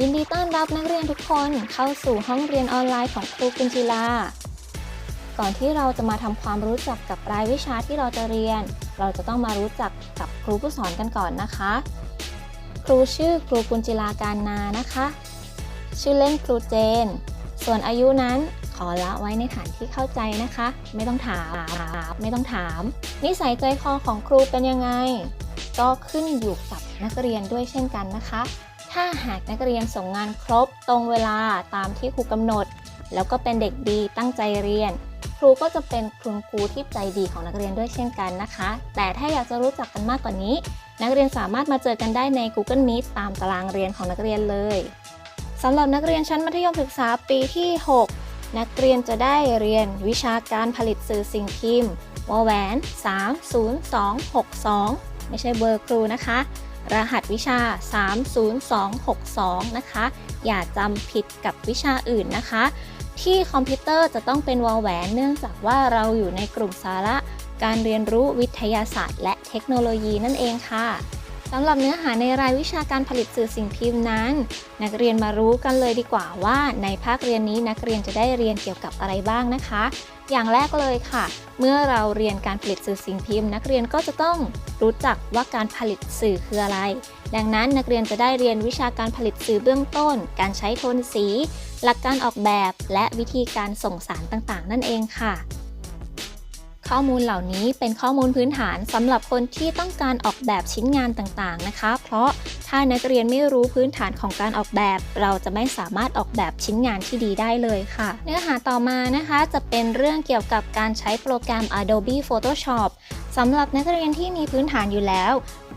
ยินดีต้อนรับนักเรียนทุกคนเข้าสู่ห้องเรียนออนไลน์ของครูกุญจิลา ก่อนที่เราจะมาทำความรู้จักกับรายวิชาที่เราจะเรียน เราจะต้องมารู้จักกับครูผู้สอนกันก่อนนะคะ ครูชื่อครูกุญจิลาการนานะคะ ชื่อเล่นครูเจน ส่วนอายุนั้นขอละไว้ในฐานที่เข้าใจนะคะ ไม่ต้องถามไม่ต้องถาม นิสัยใจคอของครูเป็นยังไง ก็ขึ้นอยู่กับนักเรียนด้วยเช่นกันนะคะ ถ้าหากนักเรียนส่งงานครบตรงเวลาตามที่ครูกำหนด แล้วก็เป็นเด็กดีตั้งใจเรียน ครูก็จะเป็นคุณครูที่ใจดีของนักเรียนด้วยเช่นกันนะคะ แต่ถ้าอยากจะรู้จักกันมากกว่านี้ นักเรียนสามารถมาเจอกันได้ใน Google Meet ตามตารางเรียนของนักเรียนเลยสำหรับนักเรียนชั้นมัธยมศึกษาปีที่ 6 นักเรียนจะได้เรียนวิชาการผลิตสื่อสิ่งพิมพ์วแหวน 30262 ไม่ใช่เบอร์ครูนะคะ รหัสวิชา 30262 นะคะ อย่าจำผิดกับวิชาอื่นนะคะ ที่คอมพิวเตอร์จะต้องเป็นวอลแหวนเนื่องจากว่าเราอยู่ในกลุ่มสาระ การเรียนรู้วิทยาศาสตร์ และเทคโนโลยีนั่นเองค่ะ สำหรับเนื้อหาในรายวิชาการผลิตสื่อสิ่งพิมพ์นั้น นักเรียนมารู้กันเลยดีกว่าว่า ในภาคเรียนนี้นักเรียนจะได้เรียนเกี่ยวกับอะไรบ้างนะคะ อย่างแรกเลยค่ะ เมื่อเราเรียนการผลิตสื่อสิ่งพิมพ์ นักเรียนก็จะต้องรู้จักว่าการผลิตสื่อคืออะไร ดังนั้นนักเรียนจะได้เรียนวิชาการผลิตสื่อเบื้องต้น การใช้โทนสี หลักการออกแบบ และวิธีการส่งสารต่างๆ นั่นเองค่ะ ข้อมูลเหล่านี้เป็นข้อมูลพื้นฐานสำหรับคนที่ต้องการออกแบบชิ้นงานต่างๆนะคะ เพราะถ้านักเรียนไม่รู้พื้นฐานของการออกแบบ เราจะไม่สามารถออกแบบชิ้นงานที่ดีได้เลยค่ะ เนื้อหาต่อมานะคะจะเป็นเรื่องเกี่ยวกับการใช้โปรแกรม Adobe Photoshop สำหรับนักเรียนที่มีพื้นฐานอยู่แล้ว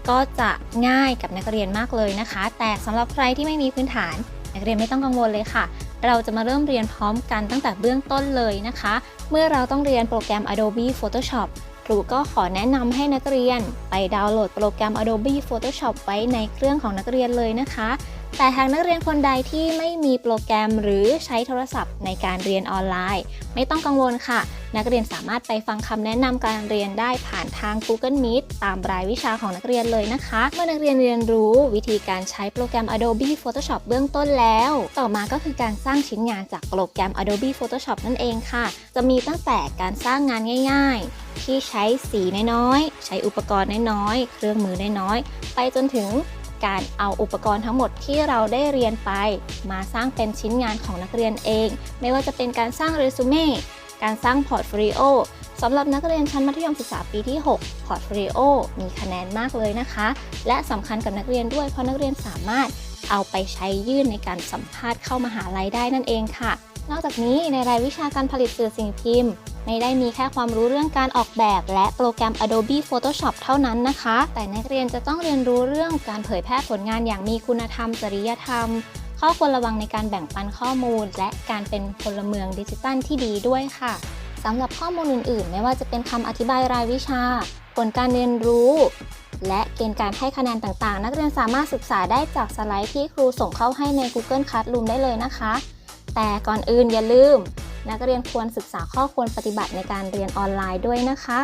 ก็จะง่ายกับนักเรียนมากเลยนะคะ แต่สำหรับใครที่ไม่มีพื้นฐาน นักเรียนไม่ต้องกังวลเลยค่ะ เราจะมาเริ่มเรียนพร้อมกันตั้งแต่เบื้องต้นเลยนะคะ เมื่อเราต้องเรียนโปรแกรม Adobe Photoshop ครูก็ขอแนะนำให้นักเรียน ไปดาวน์โหลดโปรแกรม Adobe Photoshop ไว้ในเครื่องของนักเรียนเลยนะคะแต่หากนักเรียนคนใดที่ไม่มีโปรแกรมหรือใช้โทรศัพท์ในการเรียนออนไลน์ ไม่ต้องกังวลค่ะ นักเรียนสามารถไปฟังคำแนะนำการเรียนได้ผ่านทาง Google Meet ตามรายวิชาของนักเรียนเลยนะคะ เมื่อนักเรียนเรียนรู้วิธีการใช้โปรแกรม Adobe Photoshop เบื้องต้นแล้ว ต่อมาก็คือการสร้างชิ้นงานจากโปรแกรม Adobe Photoshop นั่นเองค่ะ จะมีตั้งแต่การสร้างงานง่าย ๆที่ใช้สีน้อยๆ ใช้อุปกรณ์น้อยๆ เครื่องมือน้อยๆ ไปจนถึง การเอาอุปกรณ์ทั้งหมดที่เราได้เรียนไป มาสร้างเป็นชิ้นงานของนักเรียนเอง ไม่ว่าจะเป็นการสร้างเรซูเม่การสร้างพอร์ตโฟลิโอสำหรับนักเรียนชั้นมัธยมศึกษาปีที่ 6 พอร์ตโฟลิโอมีคะแนนมากเลยนะคะ และสำคัญกับนักเรียนด้วยเพราะนักเรียนสามารถเอาไปใช้ยื่นในการสัมภาษณ์เข้ามหาลัยได้นั่นเองค่ะ นอกจากนี้ในรายวิชาการผลิตสื่อสิ่งพิมพ์ ไม่ได้มีแค่ความรู้เรื่องการออกแบบและโปรแกรม Adobe Photoshop เท่านั้นนะคะ แต่นักเรียนจะต้องเรียนรู้เรื่องการเผยแพร่ผลงานอย่างมีคุณธรรม จริยธรรม ข้อควรระวังในการแบ่งปันข้อมูล และการเป็นพลเมืองดิจิตัลที่ดีด้วยค่ะสำหรับข้อมูลอื่น ๆ ไม่ว่าจะเป็นคำอธิบายรายวิชา ผลการเรียนรู้ และเกณฑ์การให้คะแนนต่างๆ นักเรียนสามารถศึกษาได้จากสไลด์ที่ครูส่งเข้าให้ใน Google Classroom ได้เลยนะคะ แต่ก่อนอื่นอย่าลืม นักเรียนควรศึกษาข้อควรปฏิบัติในการเรียนออนไลน์ด้วยนะคะ